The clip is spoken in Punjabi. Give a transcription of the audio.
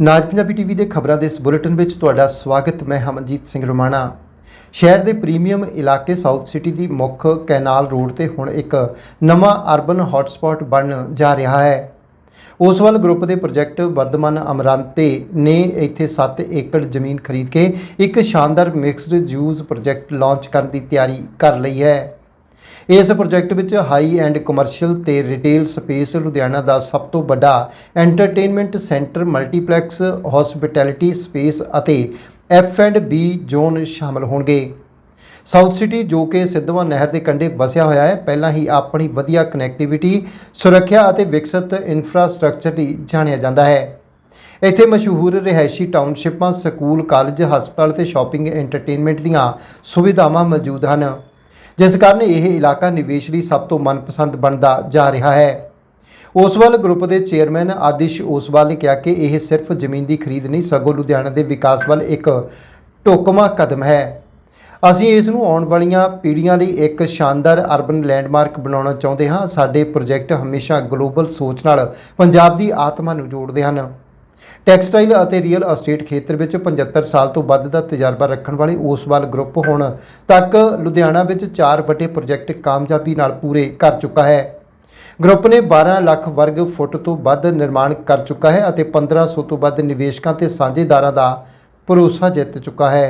ਨਾਜ ਪੰਜਾਬੀ ਟੀਵੀ ਦੇ ਖਬਰਾਂ ਦੇ ਇਸ ਬੁਲੇਟਿਨ ਵਿੱਚ ਤੁਹਾਡਾ ਸਵਾਗਤ, ਮੈਂ ਹਮਨਜੀਤ ਸਿੰਘ ਰੋਮਾਣਾ। ਸ਼ਹਿਰ ਦੇ ਪ੍ਰੀਮੀਅਮ ਇਲਾਕੇ ਸਾਊਥ ਸਿਟੀ ਦੀ ਮੁੱਖ ਕੈਨਾਲ ਰੋਡ ਤੇ ਹੁਣ ਇੱਕ ਨਵਾਂ ਅਰਬਨ ਹੌਟਸਪੌਟ ਬਣਨ ਜਾ ਰਿਹਾ ਹੈ। ਉਸ ਵੱਲ ਗਰੁੱਪ ਦੇ ਪ੍ਰੋਜੈਕਟ ਵਰਧਮਾਨ ਅਮਰਾਂਤੇ ਨੇ ਇੱਥੇ 7 ਏਕੜ ਜ਼ਮੀਨ ਖਰੀਦ ਕੇ ਇੱਕ ਸ਼ਾਨਦਾਰ ਮਿਕਸਡ ਯੂਜ਼ ਪ੍ਰੋਜੈਕਟ ਲਾਂਚ ਕਰਨ ਦੀ ਤਿਆਰੀ ਕਰ ਲਈ ਹੈ। ਇਸ ਪ੍ਰੋਜੈਕਟ ਵਿੱਚ ਹਾਈ ਐਂਡ ਕਮਰਸ਼ੀਅਲ ਤੇ ਰਿਟੇਲ ਸਪੇਸ ਲੁਧਿਆਣਾ ਦਾ ਸਭ ਤੋਂ ਵੱਡਾ entertainment centre multiplex, hospitality space ਅਤੇ ਐਫ ਐਂਡ ਬੀ ਜ਼ੋਨ ਸ਼ਾਮਲ ਹੋਣਗੇ। ਸਾਊਥ ਸਿਟੀ ਜੋ ਕਿ ਸਿੱਧਵਾਂ ਨਹਿਰ ਦੇ ਕੰਢੇ ਵਸਿਆ ਹੋਇਆ ਹੈ, ਪਹਿਲਾਂ ਹੀ ਆਪਣੀ ਵਧੀਆ ਕਨੈਕਟੀਵਿਟੀ, ਸੁਰੱਖਿਆ ਅਤੇ ਵਿਕਸਿਤ ਇਨਫਰਾਸਟ੍ਰਕਚਰ ਲਈ ਜਾਣਿਆ ਜਾਂਦਾ ਹੈ। ਇੱਥੇ ਮਸ਼ਹੂਰ ਰਿਹਾਇਸ਼ੀ ਟਾਊਨਸ਼ਿਪਾਂ, ਸਕੂਲ, ਕਾਲਜ, ਹਸਪਤਾਲ ਤੇ ਸ਼ਾਪਿੰਗ, ਐਂਟਰਟੇਨਮੈਂਟ ਦੀਆਂ ਸੁਵਿਧਾਵਾਂ ਮੌਜੂਦ ਹਨ। ਜਿਸ ਕਾਰਨ ਇਹ ਇਲਾਕਾ ਨਿਵੇਸ਼ ਲਈ ਸਭ ਤੋਂ ਮਨਪਸੰਦ ਬਣਦਾ ਜਾ ਰਿਹਾ ਹੈ। ਓਸਵਾਲ ਗਰੁੱਪ ਦੇ ਚੇਅਰਮੈਨ ਆਦਿਸ਼ ਓਸਵਾਲ ਨੇ ਕਿਹਾ ਕਿ ਇਹ ਸਿਰਫ ਜ਼ਮੀਨ ਦੀ ਖਰੀਦ ਨਹੀਂ, ਸਗੋਂ ਲੁਧਿਆਣਾ ਦੇ ਵਿਕਾਸ ਵੱਲ ਇੱਕ ਢੁਕਵਾਂ ਕਦਮ ਹੈ। ਅਸੀਂ ਇਸ ਨੂੰ ਆਉਣ ਵਾਲੀਆਂ ਪੀੜ੍ਹੀਆਂ ਲਈ ਇੱਕ ਸ਼ਾਨਦਾਰ ਅਰਬਨ ਲੈਂਡਮਾਰਕ ਬਣਾਉਣਾ ਚਾਹੁੰਦੇ ਹਾਂ। ਸਾਡੇ ਪ੍ਰੋਜੈਕਟ ਹਮੇਸ਼ਾ ਗਲੋਬਲ ਸੋਚ ਨਾਲ ਪੰਜਾਬ ਦੀ ਆਤਮਾ ਨੂੰ ਜੋੜਦੇ ਹਨ। ਟੈਕਸਟਾਈਲ ਅਤੇ ਰੀਅਲ ਅਸਟੇਟ ਖੇਤਰ ਵਿੱਚ 75 ਸਾਲ ਤੋਂ ਵੱਧ ਦਾ ਤਜਰਬਾ ਰੱਖਣ ਵਾਲੇ ਓਸਵਾਲ ਗਰੁੱਪ ਹੁਣ ਤੱਕ ਲੁਧਿਆਣਾ ਵਿੱਚ ਚਾਰ ਵੱਡੇ ਪ੍ਰੋਜੈਕਟ ਕਾਮਯਾਬੀ ਨਾਲ ਪੂਰੇ ਕਰ ਚੁੱਕਾ ਹੈ। ਗਰੁੱਪ ਨੇ 12 ਲੱਖ ਵਰਗ ਫੁੱਟ ਤੋਂ ਵੱਧ ਨਿਰਮਾਣ ਕਰ ਚੁੱਕਾ ਹੈ ਅਤੇ 1500 ਤੋਂ ਵੱਧ ਨਿਵੇਸ਼ਕਾਂ ਤੇ ਸਾਂਝੇਦਾਰਾਂ ਦਾ ਭਰੋਸਾ ਜਿੱਤ ਚੁੱਕਾ ਹੈ।